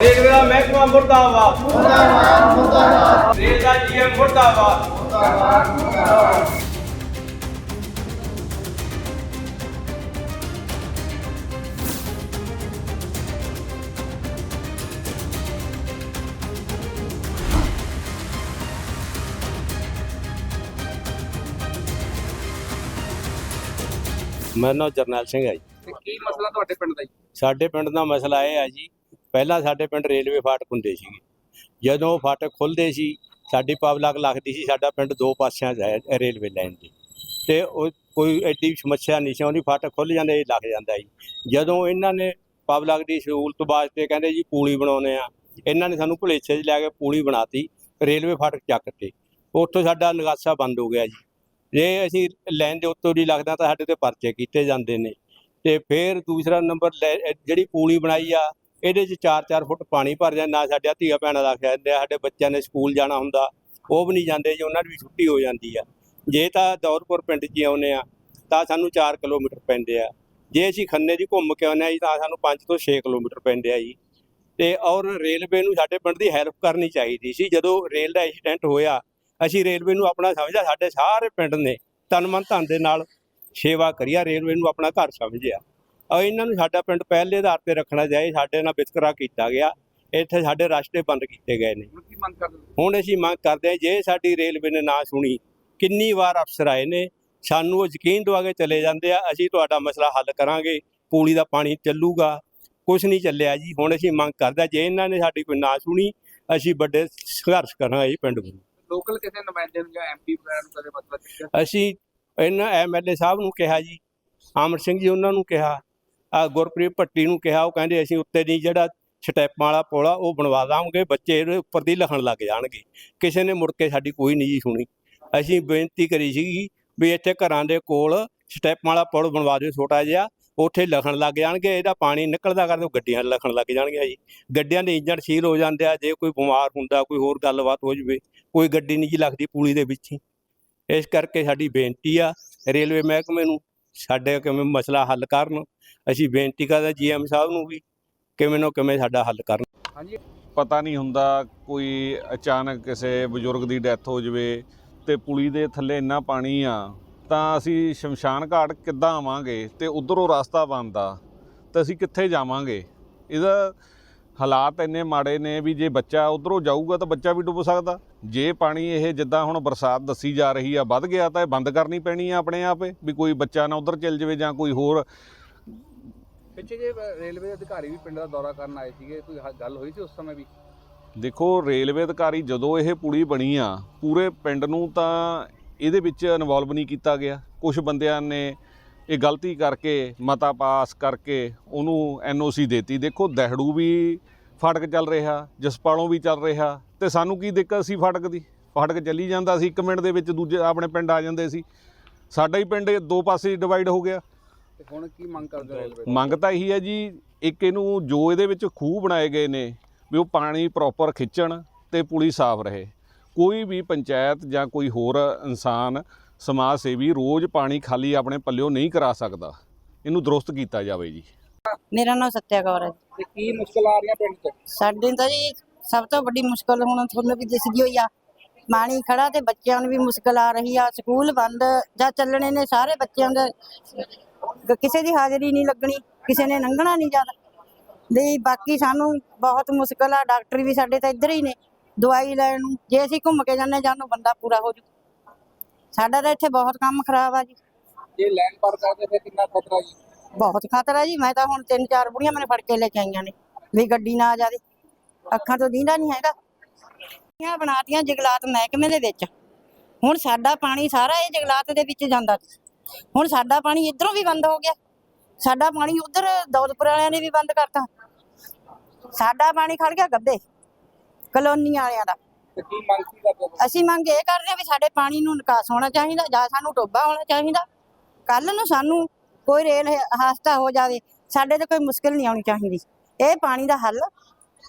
Railway ਦਾ ਮਹਿਕਮਾ ਮੁਰਦਾਬਾਦ। ਮੁਰਦਾਬਾਦ ਮੁਰਦਾਬਾਦ ਰੇਲ ਦਾ ਜੀਐਮ ਮੁਰਦਾਬਾਦ। ਮੇਰਾ ਨਾਮ ਜਰਨੈਲ ਸਿੰਘ ਹੈ ਜੀ। ਕੀ ਮਸਲਾ ਤੁਹਾਡੇ ਪਿੰਡ ਦਾ ਜੀ? ਸਾਡੇ ਪਿੰਡ ਦਾ ਮਸਲਾ ਇਹ ਹੈ ਜੀ ਪਹਿਲਾਂ ਸਾਡੇ ਪਿੰਡ ਰੇਲਵੇ ਫਾਟਕ ਹੁੰਦੇ ਸੀਗੇ ਜਦੋਂ ਉਹ ਫਾਟਕ ਖੁੱਲਦੇ ਸੀ, ਸਾਡੀ ਪਬਲਿਕ ਲੱਗਦੀ ਸੀ, ਸਾਡਾ ਪਿੰਡ ਦੋ ਪਾਸਿਆਂ 'ਚ ਹੈ, ਰੇਲਵੇ ਲਾਈਨ ਦੇ ਤੇ ਉਹ ਕੋਈ ਐਡੀ ਸਮੱਸਿਆ ਨਹੀਂ ਸੀ, ਉਹਦੀ ਫਾਟਕ ਖੁੱਲ ਜਾਂਦੇ ਲੱਗ ਜਾਂਦਾ ਜੀ ਜਦੋਂ ਇਹਨਾਂ ਨੇ ਪਬਲਿਕ ਦੀ ਸਹੂਲਤ ਵਾਸਤੇ ਕਹਿੰਦੇ ਜੀ ਪੂਲੀ ਬਣਾਉਨੇ ਆ, ਇਹਨਾਂ ਨੇ ਸਾਨੂੰ ਭੁਲੇਛੇ 'ਚ ਲੈ ਕੇ ਪੂਲੀ ਬਣਾਤੀ, ਰੇਲਵੇ ਫਾਟਕ ਚੱਕ ਤੇ ਉੱਥੋਂ ਸਾਡਾ ਨਿਗਾਸਾ ਬੰਦ ਹੋ ਗਿਆ ਜੀ। ਜੇ ਅਸੀਂ ਲਾਈਨ ਦੇ ਉੱਤੋਂ ਦੀ ਲੱਗਦਾ ਤਾਂ ਸਾਡੇ ਤੇ ਪਰਚੇ ਕੀਤੇ ਜਾਂਦੇ ਨੇ। ਤੇ ਫਿਰ ਦੂਸਰਾ ਨੰਬਰ ਲੈ- ਜਿਹੜੀ ਪੂਲੀ ਬਣਾਈ ਆ ਇਹਦੇ 'ਚ 4-4 ਫੁੱਟ ਪਾਣੀ ਭਰ ਜਾਂਦਾ, ਨਾ ਸਾਡੇ ਧੀਆ ਭੈਣਾਂ ਦਾ ਖਿਆਲ ਰਿਹਾ, ਸਾਡੇ ਬੱਚਿਆਂ ਨੇ ਸਕੂਲ ਜਾਣਾ ਹੁੰਦਾ, ਉਹ ਵੀ ਨਹੀਂ ਜਾਂਦੇ ਜੀ, ਉਹਨਾਂ ਦੀ ਵੀ ਛੁੱਟੀ ਹੋ ਜਾਂਦੀ ਆ। ਜੇ ਤਾਂ ਦੌਰਪੁਰ ਪਿੰਡ 'ਚ ਹੀ ਆਉਂਦੇ ਆ, ਤਾਂ ਸਾਨੂੰ 4 ਕਿਲੋਮੀਟਰ ਪੈਂਦੇ ਆ। ਜੇ ਅਸੀਂ ਖੰਨੇ ਦੀ ਘੁੰਮ ਕੇ ਆਉਂਦੇ ਆ ਜੀ, ਤਾਂ ਸਾਨੂੰ 5 ਤੋਂ 6 ਕਿਲੋਮੀਟਰ ਪੈਂਦੇ ਆ ਜੀ। ਤੇ ਔਰ ਰੇਲਵੇ ਨੂੰ ਸਾਡੇ ਪਿੰਡ ਦੀ ਹੈਲਪ ਕਰਨੀ ਚਾਹੀਦੀ ਸੀ, ਜਦੋਂ ਰੇਲ ਦਾ ਐਕਸੀਡੈਂਟ ਹੋਇਆ, ਅਸੀਂ ਰੇਲਵੇ ਨੂੰ ਆਪਣਾ ਸਮਝਿਆ, ਸਾਡੇ ਸਾਰੇ ਪਿੰਡ ਨੇ ਤਨ ਮਨ ਧਨ ਦੇ ਨਾਲ ਸੇਵਾ ਕਰੀਆ ਰੇਲਵੇ ਨੂੰ ਆਪਣਾ ਘਰ ਸਮਝਿਆ। ਔਰ ਇਹਨਾਂ ਨੂੰ ਸਾਡਾ ਪਿੰਡ ਪਹਿਲੇ ਆਧਾਰ ਤੇ ਰੱਖਣਾ ਚਾਹੀਏ ਸਾਡੇ ਨਾਲ ਵਿਤਕਰਾ ਕੀਤਾ ਗਿਆ ਇੱਥੇ ਸਾਡੇ ਰਸਤੇ ਬੰਦ ਕੀਤੇ ਗਏ ਨੇ। ਹੁਣ ਅਸੀਂ ਮੰਗ ਕਰਦੇ ਹਾਂ ਜੇ ਸਾਡੀ ਰੇਲਵੇ ਨੇ ਨਾ ਸੁਣੀ ਕਿੰਨੀ ਵਾਰ ਅਫਸਰ ਆਏ ਨੇ ਸਾਨੂੰ ਉਹ ਯਕੀਨ ਦਵਾ ਕੇ ਚਲੇ ਜਾਂਦੇ ਆ ਅਸੀਂ ਤੁਹਾਡਾ ਮਸਲਾ ਹੱਲ ਕਰਾਂਗੇ ਪੂਲੀ ਦਾ ਪਾਣੀ ਚੱਲੂਗਾ ਕੁਝ ਨਹੀਂ ਚੱਲਿਆ ਜੀ। ਹੁਣ ਅਸੀਂ ਮੰਗ ਕਰਦੇ ਜੇ ਇਹਨਾਂ ਨੇ ਸਾਡੀ ਕੋਈ ਨਾ ਸੁਣੀ ਅਸੀਂ ਵੱਡੇ ਸੰਘਰਸ਼ ਕਰਾਂਗੇ ਪਿੰਡ ਨੂੰ ਲੋਕਲ ਕਿਸੇ ਨੁਮਾਇੰਦੇ ਨੂੰ ਜਾਂ ਐਮਪੀ ਵਗੈਰਾ ਨੂੰ ਕਦੇ ਚੁੱਕਿਆ ਅਸੀਂ ਇਹਨਾਂ ਐਮਐਲਏ ਸਾਹਿਬ ਨੂੰ ਕਿਹਾ ਜੀ ਆਮਰ ਸਿੰਘ ਜੀ ਉਹਨਾਂ ਨੂੰ ਕਿਹਾ ਆ ਗੁਰਪ੍ਰੀਤ ਭੱਟੀ ਨੂੰ ਕਿਹਾ, ਉਹ ਕਹਿੰਦੇ ਅਸੀਂ ਉੱਤੇ ਨਹੀਂ ਜਿਹੜਾ ਸਟੈਪਾਂ ਵਾਲਾ ਪੁਲ ਆ ਉਹ ਬਣਵਾ ਦਾਂਗੇ, ਬੱਚੇ ਇਹਦੇ ਉੱਪਰ ਦੀ ਲਖਣ ਲੱਗ ਜਾਣਗੇ। ਕਿਸੇ ਨੇ ਮੁੜ ਕੇ ਸਾਡੀ ਕੋਈ ਨਹੀਂ ਜੀ ਸੁਣੀ। ਅਸੀਂ ਬੇਨਤੀ ਕਰੀ ਸੀਗੀ ਵੀ ਇੱਥੇ ਘਰਾਂ ਦੇ ਕੋਲ ਸਟੈਪਾਂ ਵਾਲਾ ਪੁਲ ਬਣਵਾ ਦਿਓ ਛੋਟਾ ਜਿਹਾ, ਉੱਥੇ ਲਖਣ ਲੱਗ ਜਾਣਗੇ, ਇਹਦਾ ਪਾਣੀ ਨਿਕਲਦਾ ਕਰਦੇ ਗੱਡੀਆਂ ਲਖਣ ਲੱਗ ਜਾਣਗੀਆਂ ਜੀ। ਗੱਡੀਆਂ ਦੇ ਇੰਜਣ ਸੀਲ ਹੋ ਜਾਂਦੇ ਆ, ਜੇ ਕੋਈ ਬਿਮਾਰ ਹੁੰਦਾ, ਕੋਈ ਹੋਰ ਗੱਲਬਾਤ ਹੋ ਜਵੇ, ਕੋਈ ਗੱਡੀ ਨਹੀਂ ਜੀ ਲੱਗਦੀ ਪੂਲੀ ਦੇ ਵਿੱਚ ਹੀ। ਇਸ ਕਰਕੇ ਸਾਡੀ ਬੇਨਤੀ ਆ ਰੇਲਵੇ ਮਹਿਕਮੇ ਨੂੰ ਸਾਡੇ ਕਿਵੇਂ ਮਸਲਾ ਹੱਲ ਕਰਨ? ਅਸੀਂ ਬੇਨਤੀ ਕਰਦੇ ਜੀਐਮ ਸਾਹਿਬ ਨੂੰ ਵੀ ਕਿਵੇਂ ਨਾ ਕਿਵੇਂ ਸਾਡਾ ਹੱਲ ਕਰਨ। ਹਾਂਜੀ। ਪਤਾ ਨਹੀਂ ਹੁੰਦਾ ਕੋਈ ਅਚਾਨਕ ਕਿਸੇ ਬਜ਼ੁਰਗ ਦੀ ਡੈਥ ਹੋ ਜਵੇ ਤੇ ਪੁਲੀ ਦੇ ਥੱਲੇ ਇੰਨਾ ਪਾਣੀ ਆ, ਤਾਂ ਅਸੀਂ ਸ਼ਮਸ਼ਾਨ ਘਾਟ ਕਿੱਦਾਂ ਆਵਾਂਗੇ ਤੇ ਉਧਰੋਂ ਰਸਤਾ ਬੰਦਾ ਤਾਂ ਅਸੀਂ ਕਿੱਥੇ ਜਾਵਾਂਗੇ? ਇਹਦਾ ਹਾਲਾਤ ਇੰਨੇ ਮਾੜੇ ਨੇ ਵੀ ਜੇ ਬੱਚਾ ਉਧਰੋਂ ਜਾਊਗਾ ਤਾਂ ਬੱਚਾ ਵੀ ਡੁੱਬ ਸਕਦਾ। ਜੇ ਪਾਣੀ ਇਹ ਜਿੱਦਾਂ ਹੁਣ ਬਰਸਾਤ ਦੱਸੀ ਜਾ ਰਹੀ ਆ ਵੱਧ ਗਿਆ ਤਾਂ ਇਹ ਬੰਦ ਕਰਨੀ ਪੈਣੀ ਆ ਆਪਣੇ ਆਪੇ ਵੀ ਕੋਈ ਬੱਚਾ ਨਾ ਉਧਰ ਚਲ ਜਾਵੇ ਜਾਂ ਕੋਈ ਹੋਰ। ਪਿੱਛੇ ਜੇ ਰੇਲਵੇ ਦੇ ਅਧਿਕਾਰੀ ਵੀ ਪਿੰਡ ਦਾ ਦੌਰਾ ਕਰਨ ਆਏ ਸੀਗੇ ਕੋਈ ਗੱਲ ਹੋਈ ਸੀ ਉਸ ਸਮੇਂ ਵੀ? ਦੇਖੋ ਰੇਲਵੇ ਅਧਿਕਾਰੀ ਜਦੋਂ ਇਹ ਪੁਲੀ ਬਣੀ ਆ ਪੂਰੇ ਪਿੰਡ ਨੂੰ ਤਾਂ ਇਹਦੇ ਵਿੱਚ ਇਨਵੋਲਵ ਨਹੀਂ ਕੀਤਾ ਗਿਆ। ਕੁਝ ਬੰਦਿਆਂ ਨੇ ਇਹ ਗਲਤੀ ਕਰਕੇ ਮਤਾ ਪਾਸ ਕਰਕੇ ਉਹਨੂੰ ਐਨਓਸੀ ਦਿੱਤੀ। ਦੇਖੋ ਦਹਿੜੂ ਵੀ ਫਾਟਕ ਚੱਲ ਰਿਹਾ ਜਸਪਾਲੋਂ ਵੀ ਚੱਲ ਰਿਹਾ ਤੇ ਸਾਨੂੰ ਕੀ ਦਿੱਕਤ ਸੀ ਫਾਟਕ ਦੀ? ਫਾਟਕ ਚੱਲੀ ਜਾਂਦਾ ਸੀ 1 ਮਿੰਟ ਦੇ ਵਿੱਚ ਦੂਜੇ ਆਪਣੇ ਪਿੰਡ ਆ ਜਾਂਦੇ ਸੀ। ਸਾਡਾ ਹੀ ਪਿੰਡ ਦੋ ਪਾਸੇ ਡਿਵਾਈਡ ਹੋ ਗਿਆ। ਤੇ ਹੁਣ ਕੀ ਮੰਗ ਕਰਦੇ ਹੋ ਰੇਲਵੇ ਤੋਂ? ਮੰਗ ਤਾਂ ਇਹੀ ਹੈ ਜੀ ਇੱਕ ਇਹਨੂੰ ਜੋ ਇਹਦੇ ਵਿੱਚ ਖੂਹ ਬਣਾਏ ਗਏ ਨੇ ਵੀ ਉਹ ਪਾਣੀ ਪ੍ਰੋਪਰ ਖਿੱਚਣ ਤੇ ਪੁਲੀ ਸਾਫ਼ ਰਹੇ। ਕੋਈ ਵੀ ਪੰਚਾਇਤ ਜਾਂ ਕੋਈ ਹੋਰ ਇਨਸਾਨ ਸਮਾਜ ਸੇਵੀ ਰੋਜ਼ ਪਾਣੀ ਖਾਲੀ ਆਪਣੇ ਪੱਲਿਓ ਨਹੀਂ ਕਰਾ ਸਕਦਾ। ਇਹਨੂੰ ਦਰੁਸਤ ਕੀਤਾ ਜਾਵੇ ਜੀ। ਮੇਰਾ ਨਾਮ ਸੱਤਿਆ ਕੌਰ ਹੈ। ਤੇ ਕੀ ਮੁਸ਼ਕਲ ਆ ਰਹੀਆਂ ਪਿੰਡ 'ਚ? ਸਾਡੇ ਤਾਂ ਜੀ ਸਭ ਤੋਂ ਵੱਡੀ ਮੁਸ਼ਕਲ ਹੁਣ ਤੁਹਾਨੂੰ ਵੀ ਦਿਸਦੀ ਹੋਈ ਆ। ਪਾਣੀ ਖੜਾ ਤੇ ਬੱਚਿਆਂ ਨੂੰ ਵੀ ਮੁਸ਼ਕਲ ਆ ਰਹੀ ਆ। ਸਕੂਲ ਬੰਦ ਜਾਂ ਚੱਲਣੇ ਨੇ ਸਾਰੇ ਬੱਚਿਆਂ ਦੇ। ਕਿਸੇ ਦੀ ਹਾਜ਼ਰੀ ਨਹੀਂ ਲੱਗਣੀ ਕਿਸੇ ਨੇ ਲੰਘਣਾ ਨਹੀਂ ਜਾਂਦਾ ਲਈ ਬਾਕੀ ਸਾਨੂੰ ਬਹੁਤ ਮੁਸ਼ਕਲ ਆ। ਡਾਕਟਰ ਵੀ ਸਾਡੇ ਤਾਂ ਇੱਧਰ ਹੀ ਨੇ। ਦਵਾਈ ਲੈਣ ਨੂੰ ਜੇ ਅਸੀਂ ਘੁੰਮ ਕੇ ਜਾਂਦੇ ਜਾਨੂੰ ਬੰਦਾ ਪੂਰਾ ਹੋ ਜੂ। ਸਾਡਾ ਤਾਂ ਇੱਥੇ ਬਹੁਤ ਕੰਮ ਖਰਾਬ ਆ ਜੀ। ਜੇ ਲੈਂਡ ਪਾਰ ਕਰਦੇ ਫਿਰ ਕਿੰਨਾ ਖਤਰਾ ਜੀ? ਬਹੁਤ ਖਤਰਾ ਜੀ ਮੈਂ ਤਾਂ ਹੁਣ ਤਿੰਨ ਚਾਰ ਬੁੜੀਆਂ ਮੈਨੂੰ ਫੜ ਕੇ ਲੈ ਕੇ ਆਈਆਂ ਨੇ ਵੀ ਗੱਡੀ ਨਾ ਆ ਜਾਵੇ। ਅੱਖਾਂ ਤੋਂ ਦੀਂਦਾ ਨਹੀਂ ਹੈਗਾ। ਇਹ ਬਣਾਤੀਆਂ ਜੰਗਲਾਤ ਮਹਿਕਮੇ ਦੇ ਵਿੱਚ। ਹੁਣ ਸਾਡਾ ਪਾਣੀ ਸਾਰਾ ਇਹ ਜੰਗਲਾਤ ਦੇ ਵਿੱਚ ਜਾਂਦਾ ਹੁਣ ਸਾਡਾ ਪਾਣੀ ਇਧਰੋਂ ਵੀ ਬੰਦ ਹੋ ਗਿਆ। ਸਾਡਾ ਪਾਣੀ ਉਧਰ ਦੌਲਤਪੁਰ ਵਾਲਿਆਂ ਨੇ ਵੀ ਬੰਦ ਕਰਤਾ। ਸਾਡਾ ਪਾਣੀ ਖੜ ਗਿਆ ਗੱਬੇ ਕਲੋਨੀ ਵਾਲਿਆਂ ਦਾ। ਤੇ ਕੀ ਮੰਗ ਕੀ ਕਰਦੇ ਹੋ? ਅਸੀਂ ਮੰਗ ਇਹ ਕਰਦੇ ਹਾਂ ਵੀ ਸਾਡੇ ਪਾਣੀ ਨੂੰ ਨਿਕਾਸ ਹੋਣਾ ਚਾਹੀਦਾ ਜਾਂ ਸਾਨੂੰ ਟੋਬਾ ਹੋਣਾ ਚਾਹੀਦਾ। ਕੱਲ ਨੂੰ ਸਾਨੂੰ ਕੋਈ ਰੇਲ ਹ- ਹਾਦਸਾ ਹੋ ਜਾਵੇ ਸਾਡੇ ਤੇ ਕੋਈ ਮੁਸ਼ਕਲ ਨਹੀਂ ਆਉਣੀ ਚਾਹੀਦੀ। ਇਹ ਪਾਣੀ ਦਾ ਹੱਲ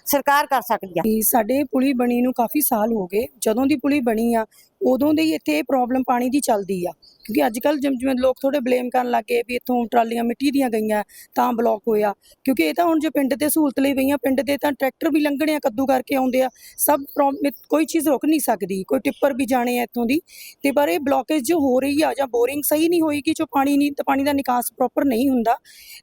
ਸਰਕਾਰ ਕਰ ਸਕਦੀ ਆ। ਸਾਡੇ ਪੁਲੀ ਬਣੀ ਨੂੰ ਕਾਫੀ ਸਾਲ ਹੋ ਗਏ। ਜਦੋਂ ਦੀ ਪੁਲੀ ਬਣੀ ਆ ਉਦੋਂ ਦੇ ਹੀ ਇੱਥੇ ਇਹ ਪ੍ਰੋਬਲਮ ਪਾਣੀ ਦੀ ਚੱਲਦੀ ਆ। ਕਿਉਂਕਿ ਅੱਜ ਕੱਲ ਜਿਵੇਂ ਲੋਕ ਥੋੜੇ ਬਲੇਮ ਕਰਨ ਲੱਗੇ ਵੀ ਇੱਥੋਂ ਟਰਾਲੀਆਂ ਮਿੱਟੀ ਦੀਆਂ ਗਈਆਂ, ਤਾਂ ਬਲੌਕ ਹੋਇਆ। ਕਿਉਂਕਿ ਇਹ ਤਾਂ ਹੁਣ ਜੇ ਪਿੰਡ ਦੇ ਸਹੂਲਤ ਲਈ ਪਈਆਂ, ਪਿੰਡ ਦੇ ਤਾਂ ਟਰੈਕਟਰ ਵੀ ਲੰਘਣੇ ਆ, ਕੱਦੂ ਕਰਕੇ ਆਉਂਦੇ ਆ। ਸਭ ਪ੍ਰੋਬ- ਕੋਈ ਚੀਜ਼ ਰੁਕ ਨਹੀਂ ਸਕਦੀ, ਕੋਈ ਟਿੱਪਰ ਵੀ ਜਾਣੇ ਆ ਇੱਥੋਂ ਦੀ। ਤੇ ਪਰ ਇਹ ਬਲੌਕੇਜ ਜੋ ਹੋ ਰਹੀ ਆ ਜਾਂ ਬੋਰਿੰਗ ਸਹੀ ਨਹੀਂ ਹੋਏਗੀ ਜੋ ਪਾਣੀ ਨਹੀਂ, ਤਾਂ ਪਾਣੀ ਦਾ ਨਿਕਾਸ ਪ੍ਰੋਪਰ ਨਹੀਂ ਹੁੰਦਾ।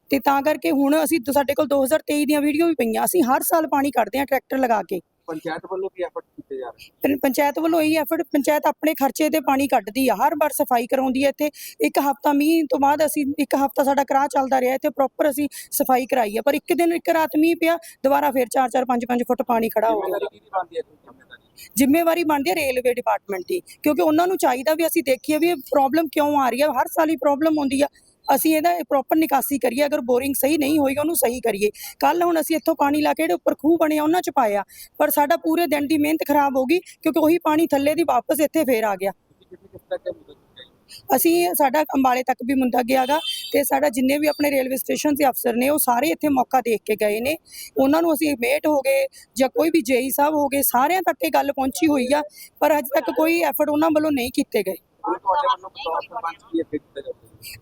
ਤੇ ਤਾਂ ਕਰਕੇ ਹੁਣ ਅਸੀਂ ਸਾਡੇ ਕੋਲ 2023 ਦੀਆਂ ਵੀਡੀਓ ਵੀ ਪਈਆਂ, ਅਸੀਂ ਹਰ ਸਾਲ ਪਾਣੀ ਕੱਢਦੇ ਆ ਟਰੈਕਟਰ ਲਗਾ ਕੇ। ਪੰਚਾਇਤ ਵੱਲੋਂ ਕੀ ਐਫਰਟ ਕੀਤੇ ਜਾ ਰਹੇ? ਪੰ- ਪੰਚਾਇਤ ਵੱਲੋਂ ਇਹੀ ਐਫਰਟ ਪੰਚਾਇਤ ਆਪਣੇ ਖਰਚੇ ਤੇ ਪਾਣੀ ਕੱਢਦੀ ਆ ਹਰ ਵਾਰ ਸਫ਼ਾਈ ਕਰਾਉਂਦੀ ਹੈ ਇੱਥੇ। ਇੱਕ ਹਫਤਾ ਮੀਂਹ ਤੋਂ ਬਾਅਦ ਅਸੀਂ ਇੱਕ ਹਫਤਾ ਸਾਡਾ ਕਰਾਹ ਚੱਲਦਾ ਰਿਹਾ ਇੱਥੇ ਪ੍ਰੋਪਰ ਅਸੀਂ ਸਫ਼ਾਈ ਕਰਾਈ ਆ। ਪਰ ਇੱਕ ਦਿਨ ਇੱਕ ਰਾਤ ਮੀਂਹ ਪਿਆ ਦੁਬਾਰਾ ਫਿਰ 4-4 5-5 ਫੁੱਟ ਪਾਣੀ ਖੜਾ ਹੋ ਗਿਆ। ਜ਼ਿੰਮੇਵਾਰੀ ਕਿਹਦੀ ਬਣਦੀ ਹੈ ਜ਼ਿੰਮੇਵਾਰੀ ਜ਼ਿੰਮੇਵਾਰੀ ਬਣਦੀ ਹੈ ਰੇਲਵੇ ਡਿਪਾਰਟਮੈਂਟ ਦੀ ਕਿਉਂਕਿ ਉਹਨਾਂ ਨੂੰ ਚਾਹੀਦਾ ਵੀ ਅਸੀਂ ਦੇਖੀਏ ਵੀ ਇਹ ਪ੍ਰੋਬਲਮ ਕਿਉਂ ਆ ਰਹੀ ਹੈ ਹਰ ਸਾਲ ਹੀ ਪ੍ਰੋਬਲਮ ਆਉਂਦੀ ਆ। ਅਸੀਂ ਇਹਦਾ ਪ੍ਰੋਪਰ ਨਿਕਾਸੀ ਕਰੀਏ, ਅਗਰ ਬੋਰਿੰਗ ਸਹੀ ਨਹੀਂ ਹੋਈ ਉਹਨੂੰ ਸਹੀ ਕਰੀਏ। ਕੱਲ ਹੁਣ ਅਸੀਂ ਇੱਥੋਂ ਪਾਣੀ ਲਾ ਕੇ ਜਿਹੜੇ ਉੱਪਰ ਖੂਹ ਬਣੇ ਉਹਨਾਂ ਚ ਪਾਇਆ। ਪਰ ਸਾਡਾ ਪੂਰੇ ਦਿਨ ਦੀ ਮਿਹਨਤ ਖਰਾਬ ਹੋ ਗਈ, ਕਿਉਂਕਿ ਉਹੀ ਪਾਣੀ ਥੱਲੇ ਦੀ ਵਾਪਸ ਇੱਥੇ ਫੇਰ ਆ ਗਿਆ। ਅਸੀਂ ਸਾਡਾ ਅੰਬਾਲੇ ਤੱਕ ਵੀ ਮੁੰਦਾ ਗਿਆਗਾ ਤੇ ਸਾਡਾ ਜਿੰਨੇ ਵੀ ਆਪਣੇ ਰੇਲਵੇ ਸਟੇਸ਼ਨ ਦੇ ਅਫਸਰ ਨੇ, ਉਹ ਸਾਰੇ ਇੱਥੇ ਮੌਕਾ ਦੇਖ ਕੇ ਗਏ ਨੇ। ਉਹਨਾਂ ਨੂੰ ਅਸੀਂ ਮੇਟ ਹੋ ਗਏ, ਜਾਂ ਕੋਈ ਵੀ ਜੇਈ ਸਾਹਿਬ ਹੋ ਗਏ, ਸਾਰਿਆਂ ਤੱਕ ਇਹ ਗੱਲ ਪਹੁੰਚੀ ਹੋਈ ਆ, ਪਰ ਅਜੇ ਤੱਕ ਕੋਈ ਐਫਰਟ ਉਹਨਾਂ ਵੱਲੋਂ ਨਹੀਂ ਕੀਤੇ ਗਏ।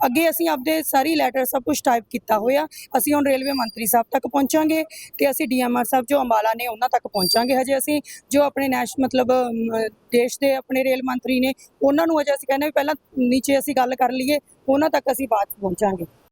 ਅੱਗੇ ਅਸੀਂ ਆਪਦੇ ਸਾਰੀ ਲੈਟਰ ਸਭ ਕੁਝ ਟਾਈਪ ਕੀਤਾ ਹੋਇਆ। ਅਸੀਂ ਹੁਣ ਰੇਲਵੇ ਮੰਤਰੀ ਸਾਹਿਬ ਤੱਕ ਪਹੁੰਚਾਂਗੇ ਤੇ ਅਸੀਂ ਡੀਐਮਆਰ ਸਾਹਿਬ, ਜੋ ਅੰਬਾਲਾ ਨੇ ਉਹਨਾਂ ਤੱਕ ਪਹੁੰਚਾਂਗੇ। ਹਜੇ ਅਸੀਂ ਜੋ ਆਪਣੇ ਨੈਸ਼ ਮਤਲਬ ਦੇਸ਼ ਦੇ ਆਪਣੇ ਰੇਲ ਮੰਤਰੀ ਨੇ, ਉਹਨਾਂ ਨੂੰ ਅਜੇ ਅਸੀਂ ਕਹਿੰਦੇ ਵੀ ਪਹਿਲਾਂ ਨੀਚੇ ਅਸੀਂ ਗੱਲ ਕਰ ਲਈਏ, ਉਹਨਾਂ ਤੱਕ ਅਸੀਂ ਬਾਅਦ 'ਚ ਪਹੁੰਚਾਂਗੇ।